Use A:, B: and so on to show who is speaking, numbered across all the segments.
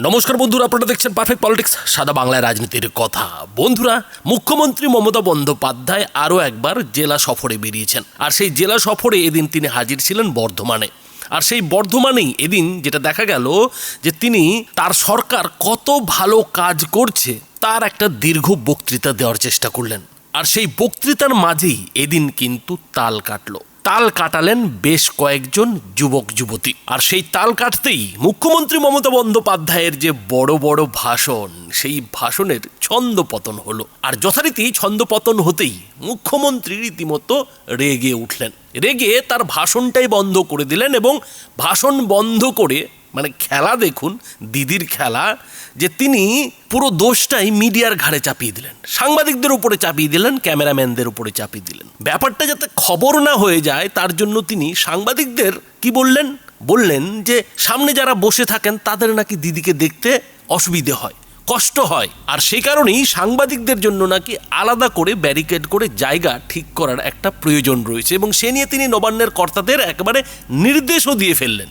A: নমস্কার বন্ধুরা, আপনারা দেখছেন পারফেক্ট পলিটিক্স সাদা বাংলায় রাজনীতির কথা। বন্ধুরা, মুখ্যমন্ত্রী মমতা বন্দ্যোপাধ্যায় আরও একবার জেলা সফরে বেরিয়েছেন। আর সেই জেলা সফরে এদিন তিনি হাজির ছিলেন বর্ধমানে। আর সেই বর্ধমানেই এদিন যেটা দেখা গেল যে তিনি তার সরকার কত ভালো কাজ করছে, তার একটা দীর্ঘ বক্তৃতা দেওয়ার চেষ্টা করলেন। আর সেই বক্তৃতার মাঝেই এদিন কিন্তু তাল কাটলো। তাল কাটালেন বেশ কয়েকজন যুবক, যুবতী। আর সেই তাল কাটতেই মুখ্যমন্ত্রী মমতা বন্দ্যোপাধ্যায়ের যে বড় বড় ভাষণ, সেই ভাষণের ছন্দ পতন হলো। আর যথারীতি ছন্দ পতন হতেই মুখ্যমন্ত্রী রীতিমতো রেগে উঠলেন। রেগে তার ভাষণটাই বন্ধ করে দিলেন এবং ভাষণ বন্ধ করে মানে খেলা দেখুন, দিদির খেলা, যে তিনি পুরো দোষটাই মিডিয়ার ঘাড়ে চাপিয়ে দিলেন। সাংবাদিকদের উপরে চাপিয়ে দিলেন, ক্যামেরাম্যানদের উপরে চাপিয়ে দিলেন। ব্যাপারটা যাতে খবর না হয়ে যায়, তার জন্য তিনি সাংবাদিকদের কি বললেন? বললেন যে, সামনে যারা বসে থাকেন, তাদের নাকি দিদিকে দেখতে অসুবিধে হয়, কষ্ট হয়। আর সেই কারণেই সাংবাদিকদের জন্য নাকি আলাদা করে ব্যারিকেড করে জায়গা ঠিক করার একটা প্রয়োজন রয়েছে। এবং সে নিয়ে তিনি নবান্নের কর্তাদের একেবারে নির্দেশও দিয়ে ফেললেন।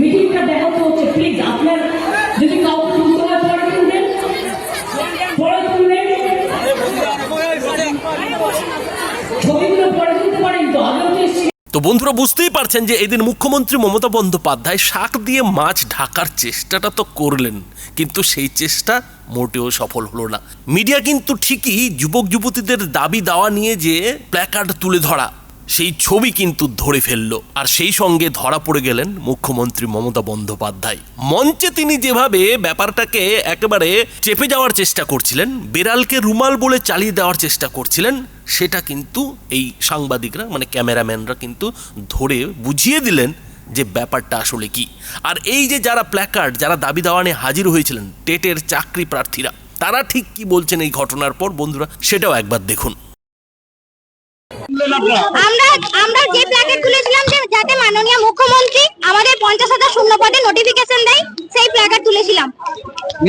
B: মিটিংটা হচ্ছে প্লিজ আপনার যদি তো তো
A: বন্ধুরা, বুঝতেই পারছেন যে এদিন মুখ্যমন্ত্রী মমতা বন্দ্যোপাধ্যায় শাক দিয়ে মাছ ঢাকার চেষ্টাটা তো করলেন, কিন্তু সেই চেষ্টা মোটেও সফল হলো না। মিডিয়া কিন্তু ঠিকই যুবক যুবতীদের দাবি দাওয়া নিয়ে যে প্ল্যাকার্ড তুলে ধরা সেই ছবি কিন্তু ধরে ফেলল। আর সেই সঙ্গে ধরা পড়ে গেলেন মুখ্যমন্ত্রী মমতা বন্দ্যোপাধ্যায়। মঞ্চে তিনি যেভাবে ব্যাপারটাকে একেবারে চেপে যাওয়ার চেষ্টা করছিলেন, বেড়ালকে রুমাল বলে চালিয়ে দেওয়ার চেষ্টা করছিলেন, সেটা কিন্তু এই সাংবাদিকরা মানে ক্যামেরাম্যানরা কিন্তু ধরে বুঝিয়ে দিলেন যে ব্যাপারটা আসলে কি। আর এই যে যারা প্ল্যাকার্ড, যারা দাবি দাওয়া নিয়ে হাজির হয়েছিলেন, টেটের চাকরি প্রার্থীরা, তারা ঠিক কি বলছেন এই ঘটনার পর? বন্ধুরা, সেটাও একবার দেখুন।
C: আমরা আমরা যে প্ল্যাকেট তুলেছিলাম যে যাতে মাননীয় মুখ্যমন্ত্রী আমাদের পঞ্চাশ হাজার শূন্য পদে নোটিফিকেশন দেয় সেই প্ল্যাকার্ড তুলেছিলাম।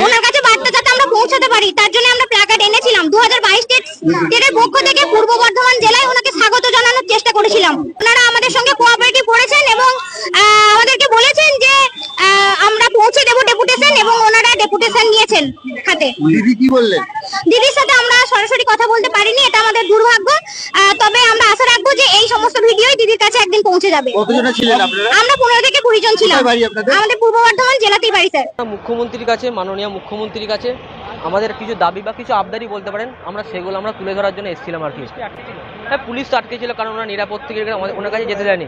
C: ওনার কাছে বার্তা যাতে আমরা পৌঁছাতে পারি তার জন্য আমরা প্ল্যাকার্ড এনেছিলাম। দু হাজার বাইশ স্টেটের পক্ষ থেকে পূর্ব বর্ধমান জেলায় ওনাকে স্বাগত জানানোর চেষ্টা করেছিলাম। ওনারা আমাদের সঙ্গে কোঅপারেটিভ করেছেন এবং আহ, আমাদেরকে বলেছেন যে আহ, আমরা পৌঁছে দেবো ডেপুটেশন এবং ওনারা ডেপুটেশন নিয়েছেন হাতে
D: দিদি কি বললেন?
C: দিদির সাথে আমরা সরাসরি কথা বলতে পারিনি এটা আমাদের দুর্ভাগ্য। তবে আমরা আশা রাখব যে এই সমস্ত ভিডিওই দিদির কাছে একদিন পৌঁছে যাবে।
D: কতজনে ছিলেন আপনারা?
C: আমরা পনেরো থেকে কুড়ি জন ছিলাম।
D: কোথায় বাড়ি আপনাদের?
C: আমাদের পূর্ব বর্ধমান জেলাতেই বাড়ি স্যার।
E: মুখ্যমন্ত্রীর কাছে মাননীয় মুখ্যমন্ত্রীর কাছে আমাদের কিছু দাবি বা কিছু আবদারি বলতে পারেন আমরা সেগুলো আমরা তুলে ধরার জন্য এসেছিলাম আর কি। হ্যাঁ পুলিশ তো আটকে ছিল কারণ ওনারা নিরাপত্তা আমাদের ওনার কাছে যেতে দেয়নি।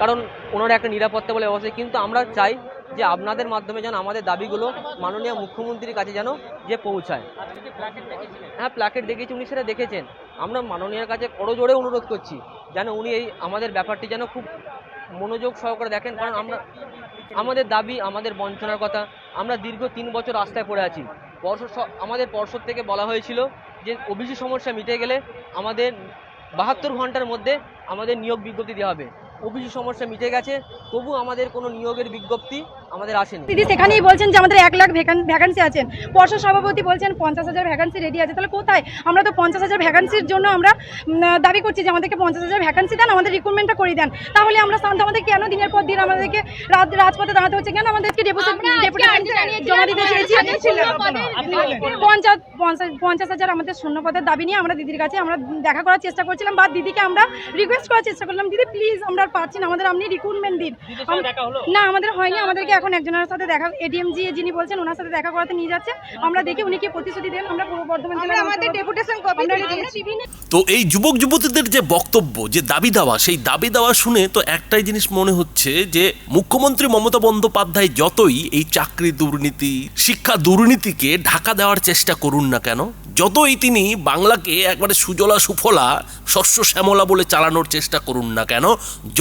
E: কারণ ওনারা একটা নিরাপত্তা বলে ব্যবস্থা কিন্তু আমরা চাই যে আপনাদের মাধ্যমে যেন আমাদের দাবিগুলো মাননীয় মুখ্যমন্ত্রীর কাছে যেন যে পৌঁছায়। হ্যাঁ প্ল্যাকেট দেখেছি উনি সেটা দেখেছেন। আমরা মাননীয়ের কাছে করজোড়ে অনুরোধ করছি, যেন উনি এই আমাদের ব্যাপারটি যেন খুব মনোযোগ সহকারে দেখেন, কারণ আমরা আমাদের দাবি, আমাদের বঞ্চনার কথা, আমরা দীর্ঘ তিন বছর রাস্তায় পড়ে আছি। পর্ষদ আমাদের পর্ষদ থেকে বলা হয়েছিল যে ওবিসি সমস্যা মিটে গেলে আমাদের বাহাত্তর ঘণ্টার মধ্যে আমাদের নিয়োগ বিজ্ঞপ্তি দেওয়া হবে। ওবিসি সমস্যা মিটে গেছে তবু আমাদের কোনো নিয়োগের বিজ্ঞপ্তি আমাদের আসেনি।
D: দিদি সেখানেই বলছেন যে আমাদের এক লাখ ভ্যাকান্সি আছেন পর্ষদ সভাপতি বলছেন পঞ্চাশ হাজার ভ্যাকান্সি রেডি আছে। তাহলে কোথায়? আমরা তো পঞ্চাশ হাজার ভ্যাকান্সির জন্য আমরা দাবি করছি যে আমাদেরকে পঞ্চাশ হাজার ভ্যাকান্সি দেন আমাদের রিক্রুটমেন্টটা করে দেন। তাহলে আমরা শান্ত আমাদের কেন দিনের পর দিন আমাদেরকে রাত রাজপথে দাঁড়াতে হচ্ছে? কেন আমাদেরকে জমা দিতে চেয়েছি? পঞ্চাশ পঞ্চাশ- পঞ্চাশ হাজার আমাদের শূন্য পদের দাবি নিয়ে আমরা দিদির কাছে আমরা দেখা করার চেষ্টা করছিলাম বা দিদিকে আমরা রিকোয়েস্ট করার চেষ্টা করলাম। দিদি প্লিজ আমরা পাচ্ছি না। আমাদের আপনি রিক্রুটমেন্ট দিন। না আমাদের হয়নি। আমাদেরকে এখন একজনের সাথে দেখা এডিএম জি যিনি বলছেন ওনার সাথে দেখা করাতে নিয়ে যাচ্ছে। আমরা দেখি উনি কি প্রতিশ্রুতি দেন। আমরা পূর্ব বর্ধমান জেলার আমাদের ডেপুটেশন কপি
A: তো এই যুবক যুবতীদের যে বক্তব্য যে দাবি দেওয়া সেই দাবি দেওয়া শুনে তো একটাই জিনিস মনে হচ্ছে যে মুখ্যমন্ত্রী মমতা বন্দ্যোপাধ্যায় যতই এই চাকরি দুর্নীতি শিক্ষা দুর্নীতিকে ঢাকা দেওয়ার চেষ্টা করুন না কেন যতই তিনি বাংলাকে একবারে সুজলা সুফলা শস্য শ্যামলা বলে চালানোর চেষ্টা করুন না কেন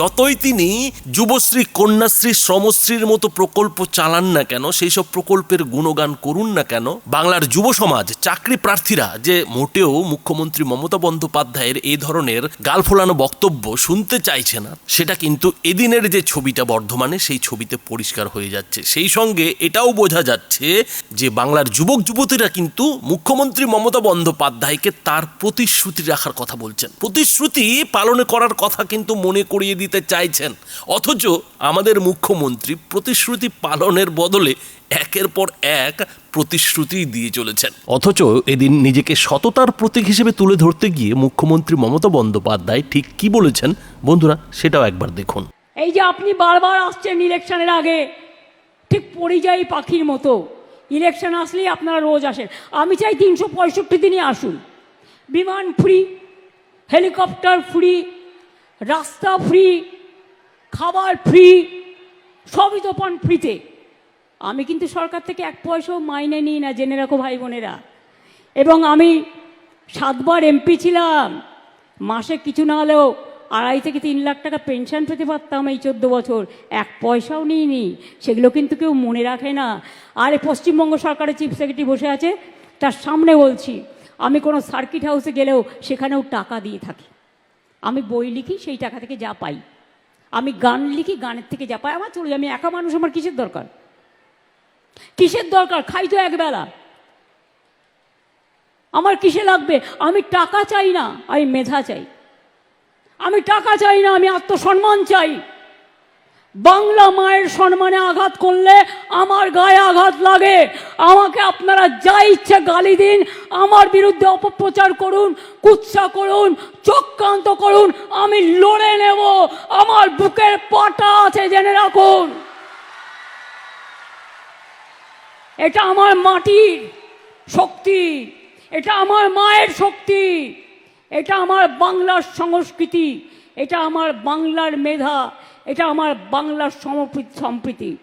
A: যতই তিনি যুবশ্রী, কন্যাশ্রী শ্রমশ্রীর মতো প্রকল্প চালান না কেন, সেই সব প্রকল্পের গুণগান করুন না কেন, বাংলার যুব সমাজ, চাকরি প্রার্থীরা যে মোটেও মুখ্যমন্ত্রী মমতা বন্দ্যোপাধ্যায়ের এই ধরনের গাল ফোলানো বক্তব্য শুনতে চাইছে না, সেটা কিন্তু এদিনের যে ছবিটা বর্ধমানে, সেই ছবিতে পরিষ্কার হয়ে যাচ্ছে। সেই সঙ্গে এটাও বোঝা যাচ্ছে যে বাংলার যুবক, যুবতীরা কিন্তু মুখ্যমন্ত্রী মমতা বন্দ্যোপাধ্যায়কে তার প্রতিশ্রুতি রাখার কথা বলছেন। প্রতিশ্রুতি পালন করার কথা কিন্তু মনে করিয়ে দিতে চাইছেন। অথচ আমাদের মুখ্যমন্ত্রী প্রতিশ্রুতি পালনের বদলে একের পর এক প্রতিশ্রুতি দিয়ে চলেছেন। অথচ এদিন নিজেকে সততার প্রতীক হিসেবে তুলে ধরতে গিয়ে মুখ্যমন্ত্রী মমতা বন্দ্যোপাধ্যায় ঠিক কি বলেছেন? বন্ধুরা, সেটাও একবার দেখুন।
B: এই যে আপনি বারবার আসছেন ইলেকশনের আগে, ঠিক পরিযায়ী পাখির মতো। ইলেকশন আসলেই আপনারা রোজ আসেন। আমি চাই তিনশো পঁয়ষট্টি দিনই আসুন। বিমান ফ্রি, হেলিকপ্টার ফ্রি রাস্তা ফ্রি খাবার ফ্রি সবই তো পান ফ্রিতে আমি কিন্তু সরকার থেকে এক পয়সাও মাইনে নিই না, জেনে রাখো ভাই বোনেরা। এবং আমি সাতবার এমপি ছিলাম। মাসে কিছু না হলেও আড়াই থেকে তিন লাখ টাকা পেনশন পেতে পারতাম এই চোদ্দ বছর। এক পয়সাও নিইনি। সেগুলো কিন্তু কেউ মনে রাখে না। আর পশ্চিমবঙ্গ সরকারের চিফ সেক্রেটারি বসে আছে, তার সামনে বলছি, আমি কোনো সার্কিট হাউসে গেলেও সেখানেও টাকা দিয়ে থাকি। আমি বই লিখি, সেই টাকা থেকে যা পাই। আমি গান লিখি, গানের থেকে যা পাই, আমার চলে। আমি একা মানুষ, আমার কিসের দরকার? কিসের দরকার? খাই তো একবেলা আমার কিসে লাগবে? আমি টাকা চাই না, আমি মেধা চাই। আমি টাকা চাই না, আমি আত্মসম্মান চাই। বাংলা মায়ের সম্মানে আঘাত করলে আমার গায়ে আঘাত লাগে। আমাকে আপনারা যা ইচ্ছে গালি দিন, আমার বিরুদ্ধে অপপ্রচার করুন, কুৎসা করুন, চক্রান্ত করুন, আমি লড়ে নেব। আমার বুকের পাটা আছে জেনে রাখুন। এটা আমার মাটির শক্তি, এটা আমার মায়ের শক্তি, এটা আমার বাংলার সংস্কৃতি। এটা আমার বাংলার মেধা, এটা আমার বাংলার সমপ্রীতি সম্প্রীতি।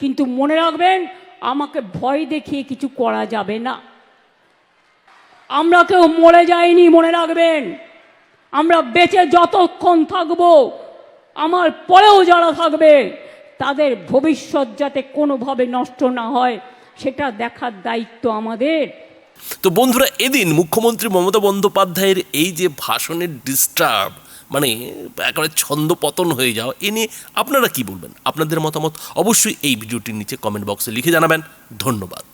B: কিন্তু মনে রাখবেন, আমাকে ভয় দেখিয়ে কিছু করা যাবে না। আমরা কেউ মরে যাইনি, মনে রাখবেন। আমরা বেঁচে যতক্ষণ থাকব, আমার পরেও যারা থাকবে, তাদের ভবিষ্যৎ যাতে কোনোভাবে নষ্ট না হয়, সেটা দেখার দায়িত্ব আমাদের।
A: তো বন্ধুরা, এদিন মুখ্যমন্ত্রী মমতা বন্দ্যোপাধ্যায়ের এই যে ভাষণের ডিস্টার্ব মানে একেবারে ছন্দ পতন হয়ে যাওয়া, এ নিয়ে আপনারা কি বলবেন? আপনাদের মতামত অবশ্যই এই ভিডিওটির নিচে কমেন্ট বক্সে লিখে জানাবেন। ধন্যবাদ।